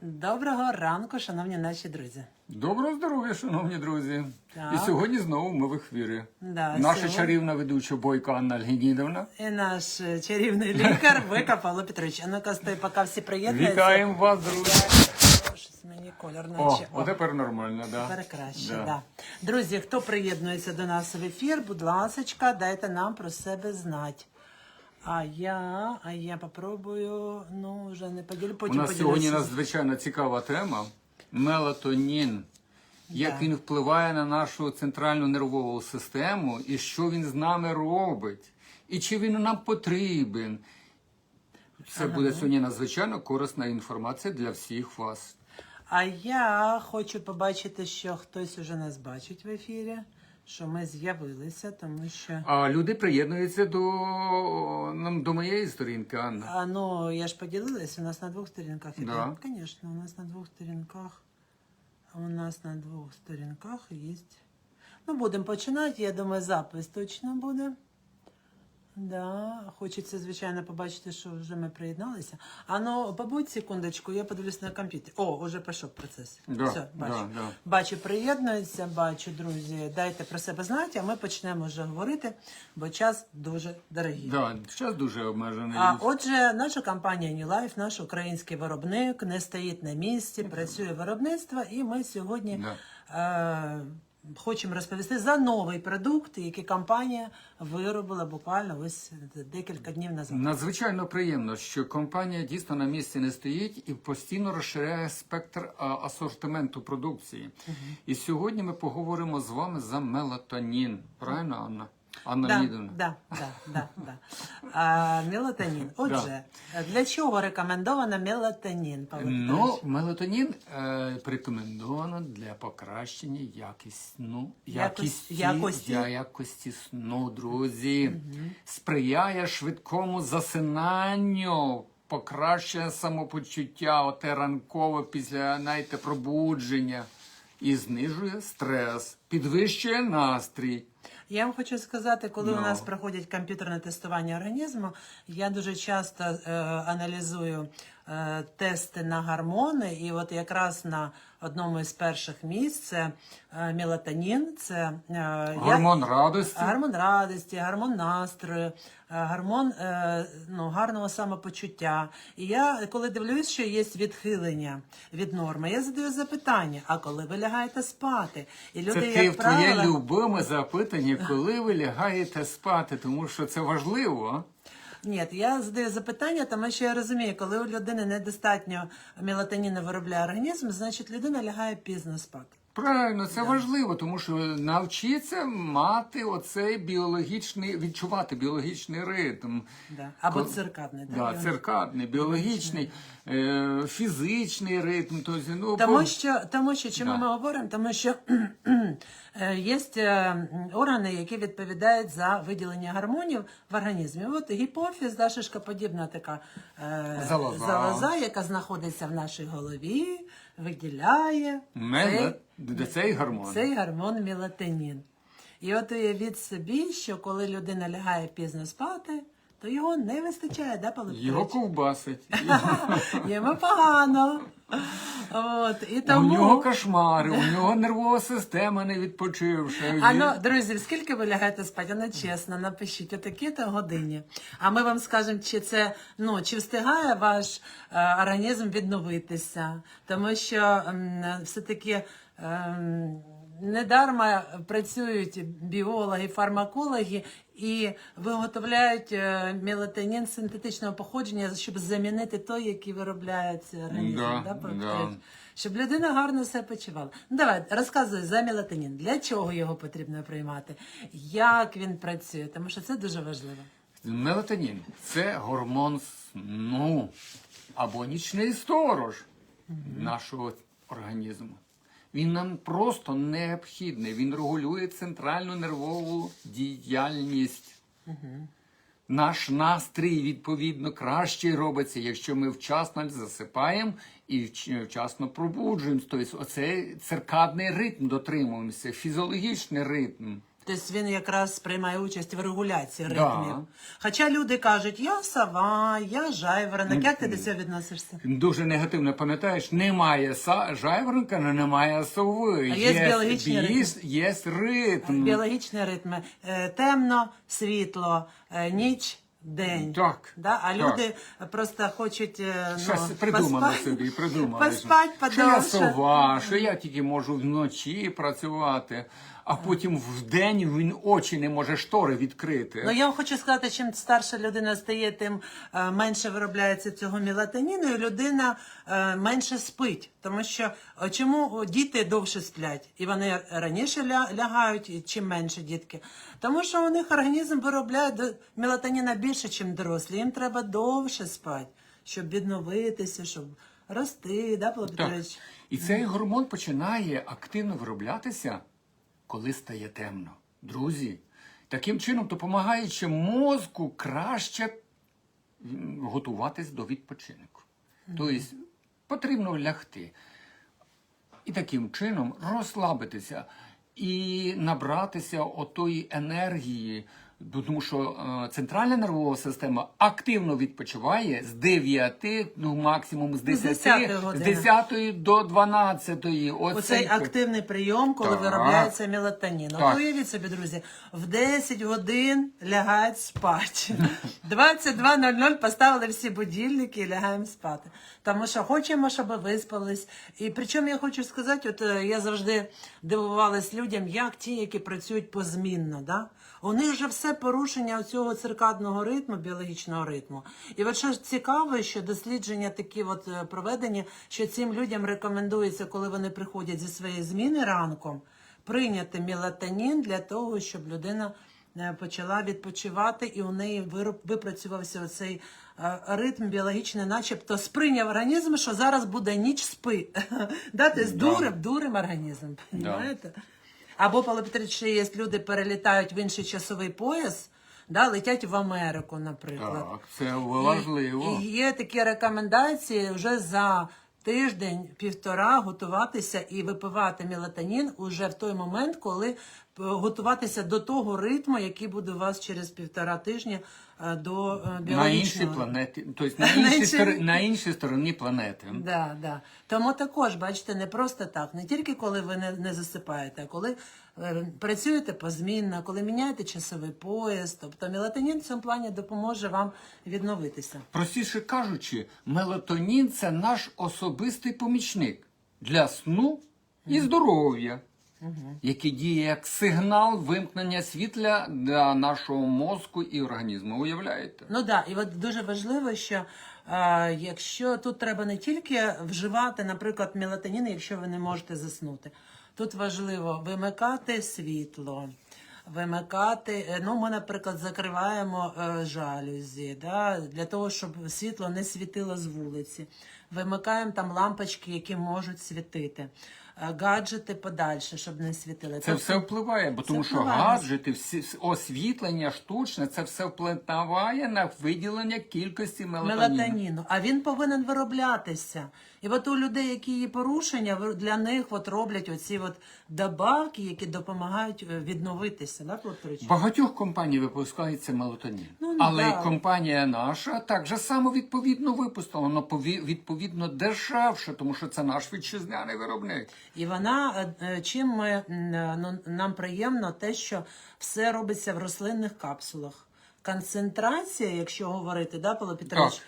Доброго ранку, шановні наші друзі. Доброго здоров'я, шановні друзі. Так. І сьогодні знову ми в ефірі. Да, Наша сьогодні- чарівна ведуча Бойко Анна Альгінідовна. І наш е, чарівний лікар Вика Павло Петрович. А ну-ка, стой, поки всі приєднуються. Вітаємо вас, друзі. Щось мені колір наче. о, тепер нормально, да. Тепер краще, Да. да. Друзі, хто приєднується до нас в ефір, будь ласка, дайте нам про себе знати. А я, а я попробую, ну, вже не поділю, У потім нас поділюся. сьогодні надзвичайно цікава тема. Мелатонін. Як Да. він впливає на нашу центральну нервову систему і що він з нами робить, і чи він нам потрібен. Це буде сьогодні надзвичайно корисна інформація для всіх вас. А я хочу побачити, що хтось уже нас бачить в ефірі, що ми з'явилися, тому що. А люди приєднуються до, нам- до моєї сторінки, Анна. А ну я ж поділилася, у нас на двох сторінках іде. Да. Звісно, у нас на двох сторінках. У нас на двох сторінках є. Ну, будемо починати. Я думаю, запис точно буде. Да, хочеться, звичайно, побачити, що вже ми приєдналися. А ну, побудь секундочку, я подивлюсь на комп'ютер. О, вже пішов процес. Да, Все, бачу. да, да. Бачу, приєднуються, бачу, друзі. Дайте про себе знати, а ми почнемо вже говорити, бо час дуже дорогий. Да, час дуже обмежений. А отже, наша компанія New Life, наш український виробник, не стоїть на місці, працює виробництво, і ми сьогодні е, хочемо розповісти за новий продукт, який компанія виробила буквально ось декілька днів назад. Надзвичайно приємно, що компанія дійсно на місці не стоїть і постійно розширяє спектр асортименту продукції. І сьогодні ми поговоримо з вами за мелатонін. Правильно, Анна? Анна Да, Леонідовна? да, да, да, да. А, мелатонін. Отже, для чого рекомендовано мелатонін? Павло Ну, Петрович? мелатонін е, рекомендовано для покращення якісну, якісті, якості. я- якості сну, друзі. Сприяє швидкому засинанню, покращує самопочуття, оте ранкове після знаєте, пробудження. І знижує стрес, підвищує настрій. Я вам хочу сказати, коли у Ну. нас проходять комп'ютерне тестування організму, я дуже часто е, аналізую е, тести на гормони, і от якраз на одному із перших місць це е, мелатонін, це е, Гормон радості. Гормон радості, гормон настрою, гормон е, ну, гарного самопочуття. І я, коли дивлюсь, що є відхилення від норми, я задаю запитання: а коли ви лягаєте спати? І люди, Це як ти твоє любиме запитання, коли ви лягаєте спати, тому що це важливо. Ні, я задаю запитання, тому що я розумію, коли у людини недостатньо мелатоніну виробляє організм, значить людина лягає пізно спати. Правильно, це важливо, тому що навчиться мати оцей біологічний, відчувати біологічний ритм. Да. Або циркадний. Да, Да, циркадний, біологічний, е, фізичний ритм. Тобто, ну, Тому що, тому що чому Да. ми говоримо? Тому що е, є е, органи, які відповідають за виділення гормонів в організмі. От гіпофіз, да, шишкоподібна така е, Залоза. залоза, яка знаходиться в нашій голові, виділяє Меле- цей, цей гормон. цей гормон мелатонін. І от уявіть собі, що коли людина лягає пізно спати, то його не вистачає, да, Павло Його ковбасить. Йому погано. От, і тому... У нього кошмари, у нього нервова система не відпочивша. А ну, друзі, скільки ви лягаєте спати? Ну, чесно, напишіть о такі-то годині. А ми вам скажемо, чи це ну чи встигає ваш е, організм відновитися, тому що м, все-таки. ем, Недарма працюють біологи, фармакологи і виготовляють е, мелатонін синтетичного походження, щоб замінити той, який виробляється організм. Да, да, да. Щоб людина гарно себе почувала. Ну давай, розказуй за мелатонін. Для чого його потрібно приймати? Як він працює? Тому що це дуже важливо. Мелатонін це гормон сну або нічний сторож нашого організму. Він нам просто необхідний. Він регулює центральну нервову діяльність. Наш настрій відповідно краще робиться, якщо ми вчасно засипаємо і вчасно пробуджуємося. Тобто оцей циркадний ритм дотримуємося, фізіологічний ритм. Тобто він якраз приймає участь в регуляції Да. ритмів. Хоча люди кажуть, я сова, я жайворонок. Як ти до цього відносишся? Дуже негативно пам'ятаєш, немає са- жайворонка, але немає сови. А є біологічні ритми. є, є ритм. Біологічні ритми. Е, Темно, світло, е, ніч, день. Так, Да? А так. люди просто хочуть е, ну, придумали поспати, собі, придумали. поспати що я сова, що я тільки можу вночі працювати, а потім вдень він очі не може штори відкрити. Ну я вам хочу сказати, чим старша людина стає, тим е, менше виробляється цього мелатоніну, і людина е, менше спить. Тому що е, чому діти довше сплять, і вони раніше ля- лягають, і чим менше дітки. Тому що у них організм виробляє до- мелатоніна більше, ніж дорослі. Їм треба довше спати, щоб відновитися, щоб рости, да, Павло. Петрович? І цей гормон починає активно вироблятися, коли стає темно. Друзі, таким чином допомагаючи мозку краще готуватись до відпочинку. Тобто потрібно лягти. І таким чином розслабитися і набратися отої енергії, тому що е, центральна нервова система активно відпочиває з 9, ну максимум з 10, 10 з 10 до 12. Оцей активний прийом, коли Так. виробляється мелатонін. От уявіть собі, друзі, в 10 годин лягають спати. 22.00 поставили всі будильники і лягаємо спати. Тому що хочемо, щоб виспались. І причому я хочу сказати, от е, я завжди дивувалась людям, як ті, які працюють позмінно. Да? У них вже все порушення цього циркадного ритму, біологічного ритму. І от що цікаво, що дослідження такі от е, проведені, що цим людям рекомендується, коли вони приходять зі своєї зміни ранком, прийняти мелатонін для того, щоб людина е, почала відпочивати, і у неї випрацювався оцей е, ритм біологічний, начебто сприйняв організм, що зараз буде ніч спи. Да, тобто дурим, дурим організм. Понимаєте? Або, Павло Петрович, ще є люди перелітають в інший часовий пояс, да, летять в Америку, наприклад. Так, це важливо. І, і є такі рекомендації вже за тиждень-півтора готуватися і випивати мелатонін уже в той момент, коли е, готуватися до того ритму, який буде у вас через півтора тижня до е, На іншій планеті, тобто на іншій, іншій- на іншій стороні планети. Да, да. Тому також, бачите, не просто так, не тільки коли ви не, не засипаєте, а коли е, працюєте позмінно, коли міняєте часовий пояс. Тобто мелатонін в цьому плані допоможе вам відновитися. Простіше кажучи, мелатонін це наш особистий помічник для сну і здоров'я, який діє як сигнал вимкнення світла для нашого мозку і організму. Уявляєте? Ну да, і от дуже важливо, що е, якщо тут треба не тільки вживати, наприклад, мелатонін, якщо ви не можете заснути. Тут важливо вимикати світло. Вимикати, е, ну ми, наприклад, закриваємо е, жалюзі, да, для того, щоб світло не світило з вулиці. Вимикаємо там лампочки, які можуть світити. Е, Гаджети подальше, щоб не світили. Це все впливає, бо тому що впливає. гаджети, всі освітлення штучне, це все впливає на виділення кількості мелатоніну. мелатоніну, а він повинен вироблятися. І от у людей, які є порушення, для них от роблять оці от добавки, які допомагають е, відновитися. Да, Павло Петрович? Багатьох компаній випускається мелатонін. Ну, Але да. і компанія наша так же само відповідно випустила, але відповідно дешевше, тому що це наш вітчизняний виробник. І вона е, е, чим ми ну, нам приємно те, що все робиться в рослинних капсулах. Концентрація, якщо говорити, да, Павло Петрович,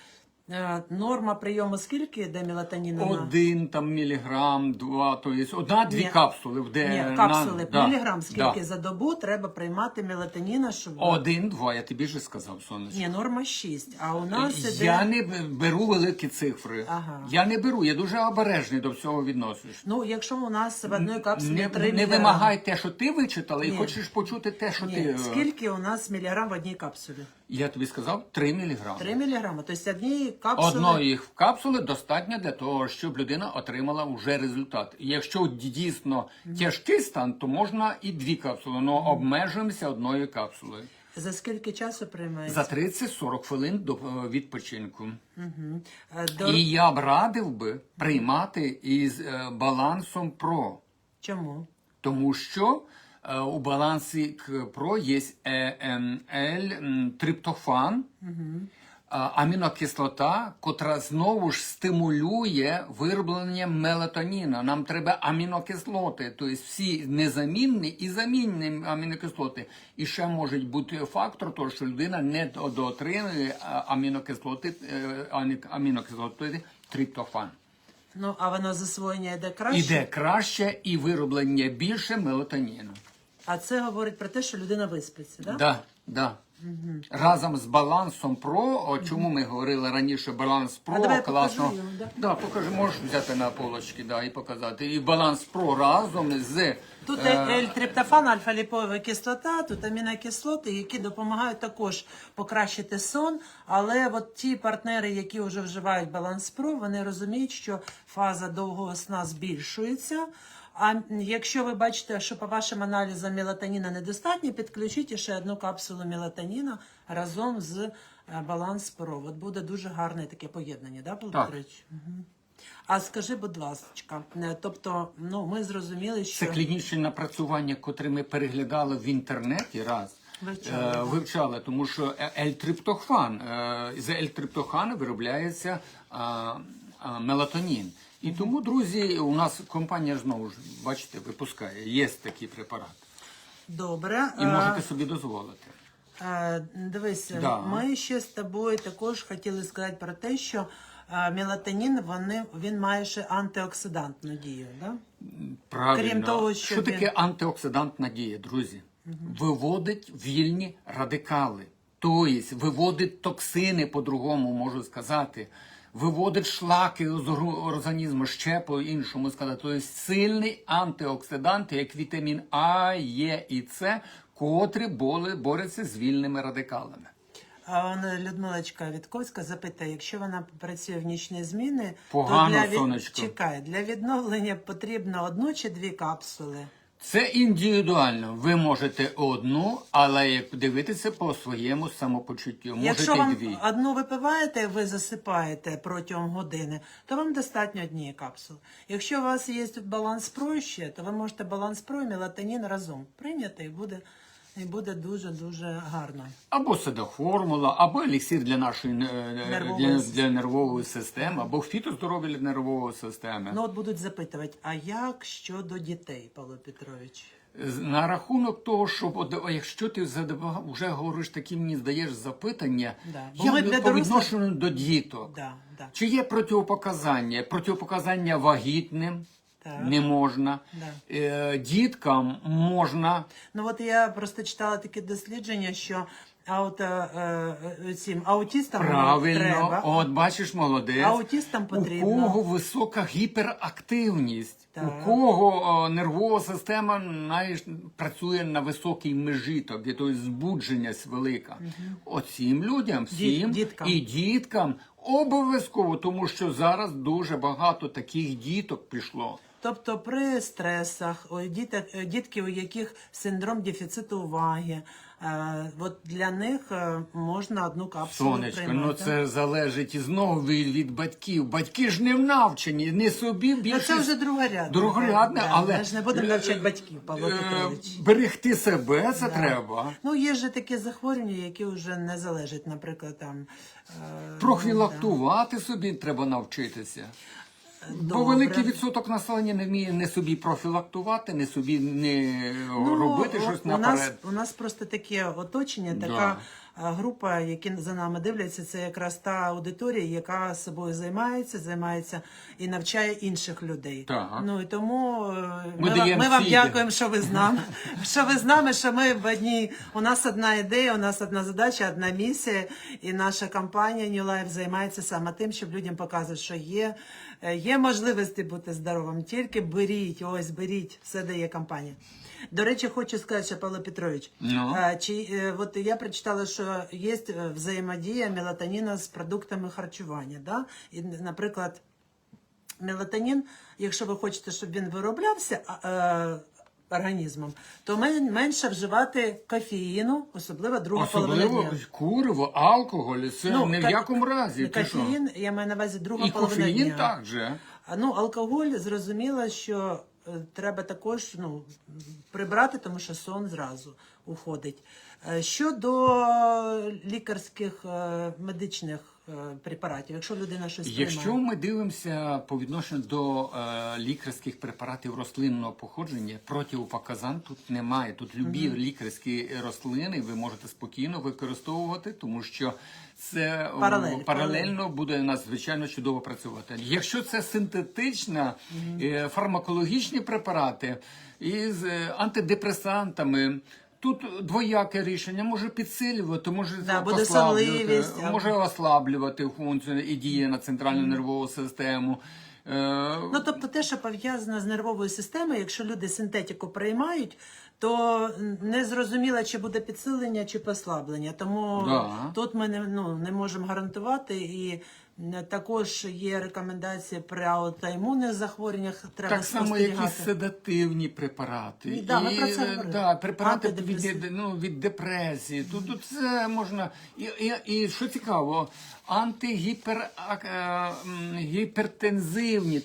е, норма прийому скільки де мелатоніну? на- Один там міліграм, два, то є одна-дві Ні. капсули, де Ні, капсули, міліграм, скільки да. за добу треба приймати мелатоніна, щоб Один-два, я тобі вже сказав, сонечко. Ні, норма 6, а у нас іде... Я не б- беру великі цифри. Ага. Я не беру, я дуже обережний до всього відношусь. Ну, якщо у нас в одній капсулі Не, 3 не вимагай те, що ти вичитала, і Ні. хочеш почути те, що Ні, ти. е, скільки у нас міліграм в одній капсулі? Я тобі сказав 3 міліграми. 3 міліграми. Тобто однієї капсули... Одної капсули достатньо для того, щоб людина отримала вже результат. Якщо дійсно тяжкий стан, то можна і дві капсули, але обмежуємося одною капсулою. За скільки часу приймається? За 30-40 хвилин до е, відпочинку. Е, До... І я б радив би приймати із е, балансом ПРО. Чому? Тому що у балансі КПРО є ЕМЛ, м, триптофан, а, амінокислота, котра знову ж стимулює вироблення мелатоніна. Нам треба амінокислоти, тобто всі незамінні і замінні амінокислоти. І ще може бути фактор, того, що людина не до- доотримує амінокислоти, е, амінокислоти триптофан. Ну, а воно засвоєння йде краще. Іде краще і вироблення більше мелатоніну. А це говорить про те, що людина виспиться, так? Да, да. Разом з балансом про, о чому ми говорили раніше, баланс про А давай класно. покажи його, да. Да, покажи, можеш взяти на полочки, да, і показати. І баланс про разом з Тут е, L-триптофан, альфа-ліпова кислота, тут амінокислоти, які допомагають також покращити сон. Але от ті партнери, які вже вживають баланс про, вони розуміють, що фаза довгого сна збільшується. А якщо ви бачите, що по вашим аналізам мелатоніна недостатньо, підключіть ще одну капсулу мелатоніна разом з е, баланс про. От буде дуже гарне таке поєднання, да, Павло Так. Мгм. А скажи, будь ласка, е, тобто, ну ми зрозуміли, що це клінічні напрацювання, котрі ми переглядали в інтернеті раз. Вивчали, е, вивчали, тому що L-триптофан, е, з L-триптофану виробляється мелатонін. І тому, друзі, у нас компанія знову ж, бачите, випускає, є такий препарат. добре. І е, можете собі дозволити. Е, Дивись, Да. ми ще з тобою також хотіли сказати про те, що е, мелатонін вони, він має ще антиоксидантну дію. Да? Правильно. Крім того, що що він- таке антиоксидантна дія, друзі? Виводить вільні радикали. Тобто виводить токсини, по-другому можу сказати. Виводить шлаки з організму, ще по-іншому сказати. Тобто сильний антиоксидант, як вітамін А, Е і С, котрі борються з вільними радикалами. А вона Людмилочка Вітковська запитає, якщо вона працює в нічні зміни, Погано, то для, від-. Чекай, для відновлення потрібно одну чи дві капсули. Це індивідуально. Ви можете одну, але як дивитися по своєму самопочуттю, можете Якщо вам дві. одну випиваєте, ви засипаєте протягом години, то вам достатньо однієї капсули. Якщо у вас є баланс про ще, то ви можете баланс прою мелатонін разом прийняти і буде, і буде дуже-дуже гарно. Або седоформула, або еліксир для нашої е, е, Нервової для, системи. для нервової системи, або фітоздоров'я для нервової системи. Ну от будуть запитувати, а як щодо дітей, Павло Петрович? На рахунок того, що якщо ти вже говориш такі, мені здаєш запитання, Да. Ми до- для по дорослих- до діток. Да, да. Чи є противопоказання? Противопоказання вагітним Так. не можна, Да. е, діткам можна. Ну от я просто читала таке дослідження, що аут, е, е, цим аутістам Правильно, треба. от бачиш, молодець. Аутістам потрібно. У кого висока гіперактивність, Так. у кого нервова система знаєш, працює на високій межі, тобто збудженість велика. Оцім людям, всім діткам. і діткам обов'язково, тому що зараз дуже багато таких діток пішло. Тобто при стресах, у діток, е, дітки, у яких синдром дефіциту уваги, е, от для них е, можна одну капсулу Сонечко, приймати. ну це залежить і знову від, від батьків. Батьки ж не навчені, не собі Ну, більше. це вже другорядне. Другорядне, Да, але Ми ж не будемо навчати батьків, Павло Е, Петрович. Берегти себе це треба. Ну, є ж такі захворювання, які вже не залежать, наприклад, там. е, Профілактувати собі треба навчитися. Бо великий відсоток населення не вміє не собі профілактувати, не собі не робити Ну, щось у нас, у нас просто таке оточення, така а, група, які за нами дивляться, це якраз та аудиторія, яка собою займається, займається і навчає інших людей. Так. Ну і тому е, Ми ми, вам, ми вам дякуємо, що ви з нами. що ви з нами, що ми в одній. У нас одна ідея, у нас одна задача, одна місія, і наша компанія New Life займається саме тим, щоб людям показувати, що є. Е, Є можливості бути здоровим, тільки беріть, ось беріть, все дає компанія. До речі, хочу сказати, що Павло Петрович, Ну? е, чи е, от я прочитала, що є взаємодія мелатоніна з продуктами харчування. Да? І, наприклад, мелатонін, якщо ви хочете, щоб він вироблявся організмом, то менше вживати кофеїну, особливо друга половина дня. куриво, алкоголь, це Ну, ні в ка- якому разі. Ти що? Кофеїн, я маю на увазі друга І половина кофеїн дня. так же. А, Ну, алкоголь зрозуміло, що е, треба також ну, прибрати, тому що сон зразу уходить. Е, Щодо лікарських е, медичних препаратів, якщо людина щось Якщо приймає. ми дивимося по відношенню до е, лікарських препаратів рослинного походження, противопоказань тут немає. Тут любі лікарські рослини ви можете спокійно використовувати, тому що це Паралель, паралельно буде надзвичайно чудово працювати. Якщо це синтетична е, фармакологічні препарати із е, антидепресантами. Тут двояке рішення може підсилювати, може Да, буде послаблювати, може ослаблювати функцію і діє на центральну нервову систему. Е, Ну, тобто те, що пов'язано з нервовою системою, якщо люди синтетику приймають, то не зрозуміло, чи буде підсилення, чи послаблення. Тому Да. тут ми не, ну, не можемо гарантувати. І також є рекомендації при аутоімунних захворюваннях. Треба так само, як і седативні препарати. І, да, ми про це е, говорили. да, препарати від, ну, від депресії. Тут, тут це можна. І, і, і що цікаво, антигіпер, а, е,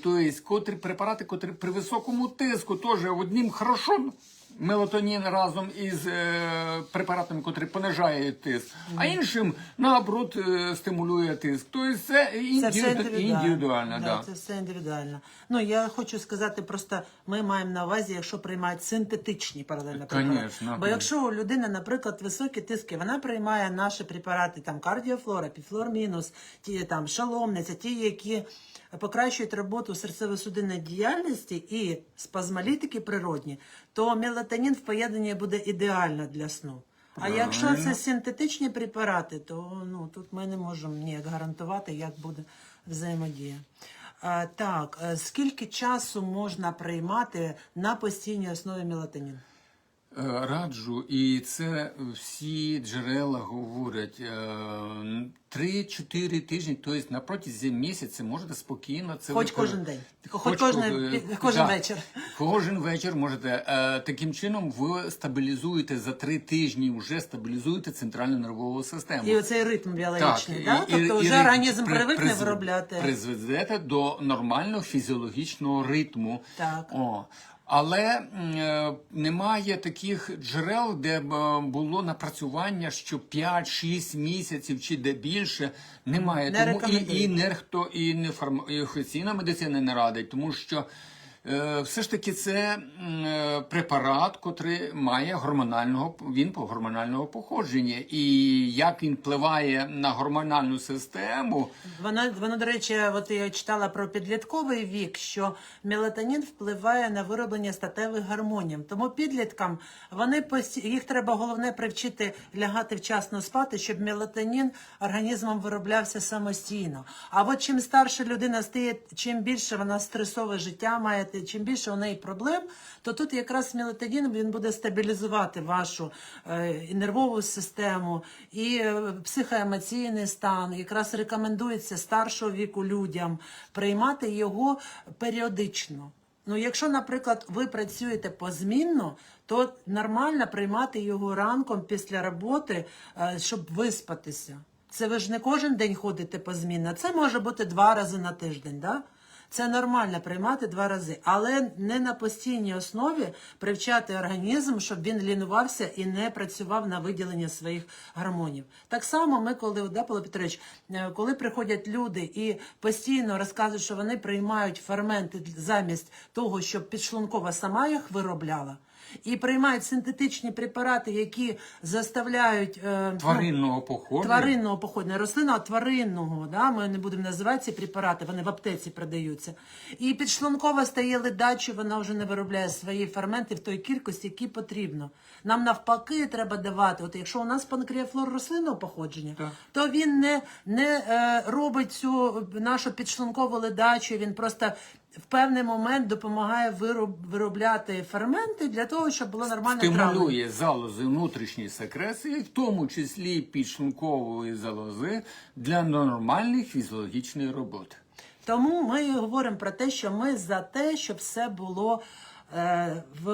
тобто котрі препарати, котрі при високому тиску, теж одним хорошо. Мелатонін разом із е, препаратами, котрі понижають тиск, а іншим наоборот е, стимулює тиск. Тобто це, Це все індивідуально. індивідуально. Да, да. Це все індивідуально. Ну я хочу сказати, просто ми маємо на увазі, якщо приймають синтетичні паралельно препарати. Конечно, Бо якщо у людини, наприклад, високі тиски, вона приймає наші препарати, там кардіофлора, піфлор мінус, ті там шаломниця, ті, які покращують роботу серцево-судинної діяльності і спазмолітики природні, то мелатонін в поєднанні буде ідеально для сну. А якщо це синтетичні препарати, то ну тут ми не можемо ніяк гарантувати, як буде взаємодія. А, так, е, скільки часу можна приймати на постійній основі мелатонін? Е, Раджу, і це всі джерела говорять. е, 3-4 тижні, тобто на протязі місяця можете спокійно це Хоч викор- кожен день. Хоч кожен- е, кожен да. вечір. Кожен вечір можете. Е, Таким чином ви стабілізуєте за 3 тижні, вже стабілізуєте центральну нервову систему. І оцей ритм біологічний, да? і- тобто і- вже організм при- привикне призв- виробляти. Призведете до нормального фізіологічного ритму. Так. О. Але е, немає таких джерел, де б е, було напрацювання, що 5-6 місяців чи де більше немає. Не тому і, і нехто і не фарма і офіційна медицина не радить, тому що все ж таки це е, препарат, котрий має гормонального він по гормонального походження. І як він впливає на гормональну систему, Воно, воно, до речі, от я читала про підлітковий вік, що мелатонін впливає на вироблення статевих гормонів. Тому підліткам вони пості... їх треба головне привчити лягати вчасно спати, щоб мелатонін організмом вироблявся самостійно. А от чим старша людина стає, чим більше вона стресове життя має, ти- чим більше у неї проблем, то тут якраз мелатонін він буде стабілізувати вашу е, і нервову систему і е, психоемоційний стан. Якраз рекомендується старшого віку людям приймати його періодично. Ну, якщо, наприклад, ви працюєте позмінно, то нормально приймати його ранком після роботи, е, щоб виспатися. Це ви ж не кожен день ходите позмінно. Це може бути два рази на тиждень. Да? Це нормально приймати два рази, але не на постійній основі привчати організм, щоб він лінувався і не працював на виділення своїх гормонів. Так само ми, коли да, Павло Петрович, е, коли приходять люди і постійно розказують, що вони приймають ферменти замість того, щоб підшлункова сама їх виробляла. І приймають синтетичні препарати, які заставляють е, ну, тваринного походження. тваринного походу, рослинного тваринного, да? ми не будемо називати ці препарати, вони в аптеці продаються. І підшлункова стає ледачою, вона вже не виробляє свої ферменти в той кількості, які потрібно. Нам навпаки треба давати. От якщо у нас панкреафлор рослинного походження, Так. то він не, не е, робить цю нашу підшлункову ледачу, він просто в певний момент допомагає вироб, виробляти ферменти для того, щоб було нормальне травлення. стимулює залози внутрішньої секреції, в тому числі підшлункової залози, для нормальної фізіологічної роботи. Тому ми говоримо про те, що ми за те, щоб все було е, в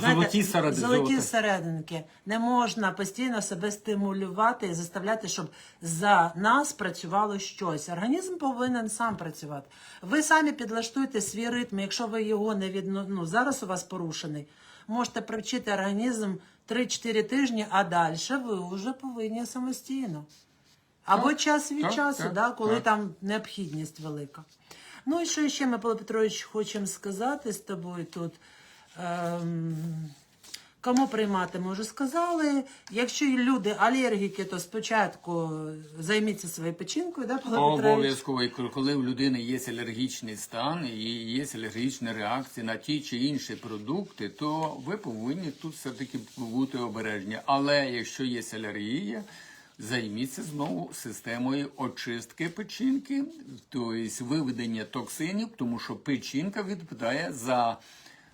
Золоті середи- золоті серединки. Не можна постійно себе стимулювати і заставляти, щоб за нас працювало щось. Організм повинен сам працювати. Ви самі підлаштуйте свій ритм. Якщо ви його не відно... ну, зараз у вас порушений, можете привчити організм 3-4 тижні, а далі ви вже повинні самостійно. Або Так, час від так, часу, так, да, коли так. там необхідність велика. Ну і що ще, Микола Петрович, хочемо сказати з тобою тут. Ем, кому приймати, ми вже сказали. Якщо люди алергіки, то спочатку займіться своєю печінкою, да, Обов'язково, і коли в людини є алергічний стан і є алергічна реакція на ті чи інші продукти, то ви повинні тут все-таки бути обережні. Але якщо є алергія, займіться знову системою очистки печінки, тобто виведення токсинів, тому що печінка відповідає за.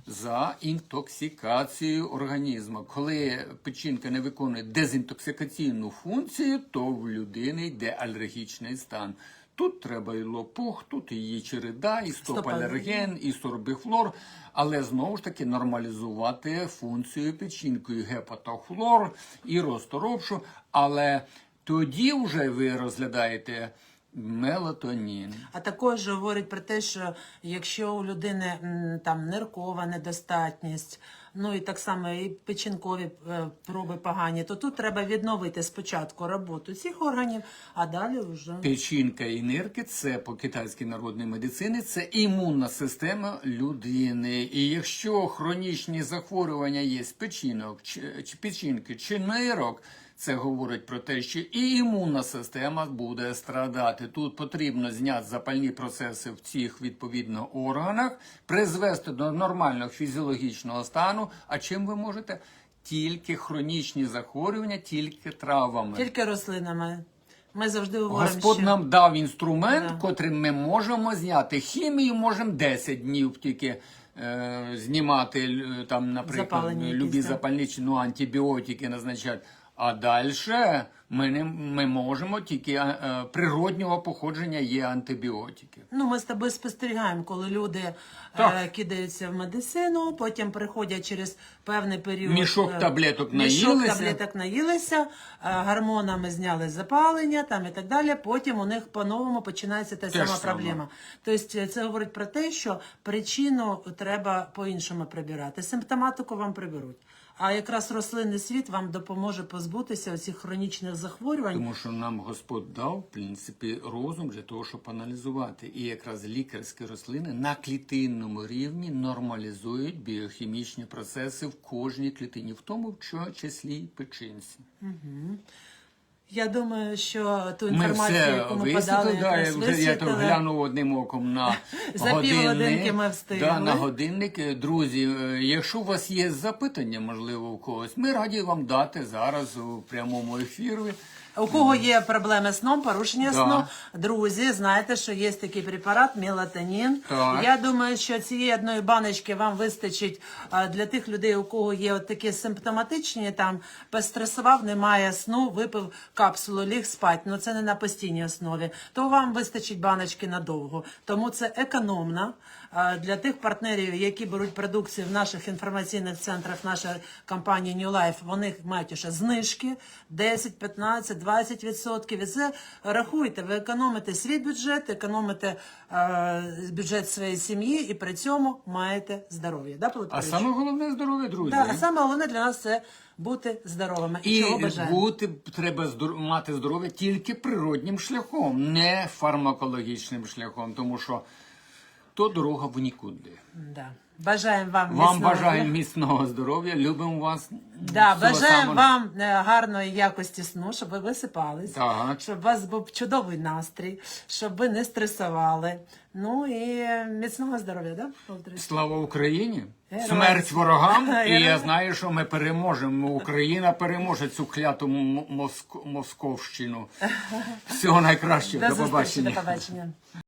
За інтоксикацію організму. Коли печінка не виконує дезінтоксикаційну функцію, то в людини йде алергічний стан. Тут треба і лопух, тут і її череда, і стопалерген, і сорбіфлор, але знову ж таки нормалізувати функцію печінки, гепатохлор, і розторопшу. Але тоді вже ви розглядаєте мелатонін. А також говорить про те, що якщо у людини м, там ниркова недостатність, ну і так само і печінкові е, проби погані, то тут треба відновити спочатку роботу цих органів, а далі вже Печінка і нирки це по китайській народній медицині, це імунна система людини. І якщо хронічні захворювання є з печінок, чи, чи печінки чи нирок, це говорить про те, що і імунна система буде страдати. Тут потрібно зняти запальні процеси в цих відповідно органах, призвести до нормального фізіологічного стану. А чим ви можете? Тільки хронічні захворювання, тільки травами. тільки рослинами. Ми завжди говоримо, Господь що нам дав інструмент, Да. котрим ми можемо зняти. Хімію можемо 10 днів тільки е, знімати, там, наприклад, Запалення якісь, любі запальничні ну, антибіотики назначати. А далі ми, не, ми можемо тільки е, е, природнього походження є антибіотики. Ну, ми з тобою спостерігаємо, коли люди е, Так. кидаються в медицину, потім приходять через певний період. Мішок е, таблеток мішок наїлися. таблеток наїлися, е, гормонами зняли запалення там і так далі. Потім у них по-новому починається та Те сама саме. проблема. Тобто е, це говорить про те, що причину треба по-іншому прибирати. Симптоматику вам приберуть. А якраз рослинний світ вам допоможе позбутися цих хронічних захворювань. Тому що нам Господь дав, в принципі, розум для того, щоб аналізувати. І якраз лікарські рослини на клітинному рівні нормалізують біохімічні процеси в кожній клітині, в тому в числі й печінці. Я думаю, що ту Ми інформацію, все яку ми подали, да, я, вже- я то глянув одним оком на За годинник. ми встигли. Да, на годинник. Друзі, е, якщо у вас є запитання, можливо, у когось, ми раді вам дати зараз у прямому ефірі. У кого є проблеми з сном, порушення Да. сну, друзі, знаєте, що є такий препарат мелатонін. Так. Я думаю, що цієї одної баночки вам вистачить для тих людей, у кого є от такі симптоматичні, там постресував, немає сну, випив капсулу, ліг спать. Ну це не на постійній основі. То вам вистачить баночки надовго. Тому це економно. Для тих партнерів, які беруть продукцію в наших інформаційних центрах нашої компанії New Life, вони мають уже знижки 10, 15, 20 відсотків. І це рахуйте, ви економите свій бюджет, економите бюджет своєї сім'ї і при цьому маєте здоров'я. Да, А саме головне здоров'я, друзі. Да, а саме головне для нас це бути здоровими. І, І чого бажаємо. бути треба здор- мати здоров'я тільки природнім шляхом, не фармакологічним шляхом, тому що то дорога в нікуди. Да. Бажаємо вам Вам міцного бажаємо міцного здоров'я, любимо вас. Да, Всього бажаємо самого- вам е, гарної якості сну, щоб ви висипались, Так. щоб у вас був чудовий настрій, щоб ви не стресували. Ну і міцного здоров'я, да? Володимир? Слава Україні! Героям Смерть ворогам! І Героям. я знаю, що ми переможемо. Україна переможе цю кляту м- моск- московщину. Всього найкращого. До До зустрічі, побачення. до побачення.